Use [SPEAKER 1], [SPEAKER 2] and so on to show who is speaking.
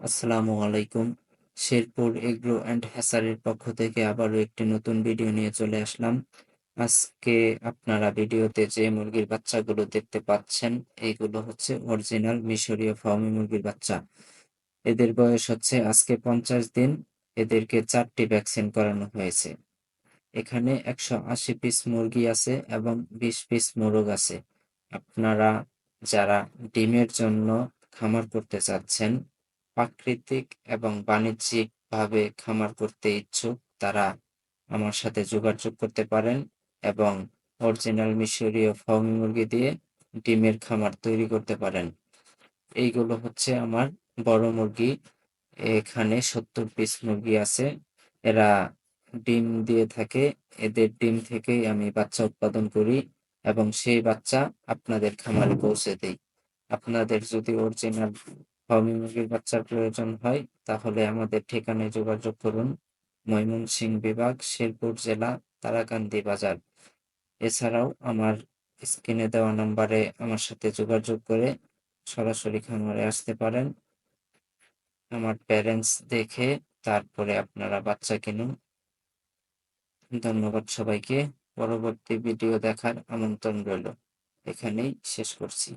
[SPEAKER 1] আসসালামু আলাইকুম। Sherpur agro and হ্যাসারের পক্ষ থেকে আবারও একটি নতুন ভিডিও নিয়ে চলে আসলাম। আজকে আপনারা ভিডিওতে যে মুরগির বাচ্চাগুলো দেখতে পাচ্ছেন এইগুলো হচ্ছে অরিজিনাল মিশরীয় ফার্মি মুরগির বাচ্চা। এদের বয়স হচ্ছে আজকে পঞ্চাশ দিন। এদেরকে চারটি ভ্যাকসিন করানো হয়েছে। এখানে একশো আশি পিস মুরগি আছে এবং বিশ পিস মোরগ আছে। আপনারা যারা ডিমের জন্য খামার করতে চাচ্ছেন প্রাকৃতিক এবং বাণিজ্যিকভাবে খামার করতে ইচ্ছুক, তারা আমার সাথে যোগাযোগ করতে পারেন এবং অরিজিনাল মিশরীয় ফার্মি মুরগি দিয়ে ডিমের খামার তৈরি করতে পারেন। এইগুলো হচ্ছে আমার বড় মুরগি। এখানে সত্তর পিস মুরগি আছে। এরা ডিম দিয়ে থাকে। এদের ডিম থেকেই আমি বাচ্চা উৎপাদন করি এবং সেই বাচ্চা আপনাদের খামারে পৌঁছে দেই। আপনাদের যদি অরিজিনাল ফার্মি মুরগির বাচ্চার প্রয়োজন হয়, তাহলে আমাদের ঠিকানায় যোগাযোগ করুন। ময়মনসিংহ বিভাগ, শেরপুর জেলা, তারাকান্দি বাজার। এছাড়াও আমার স্ক্রিনে দেওয়া নাম্বারে আমার সাথে যোগাযোগ করে সরাসরি খামারে আসতে পারেন। আমার প্যারেন্টস দেখে তারপরে আপনারা বাচ্চা কিনুন। ধন্যবাদ সবাইকে। পরবর্তী ভিডিও দেখার আমন্ত্রণ রইল। এখানেই শেষ করছি।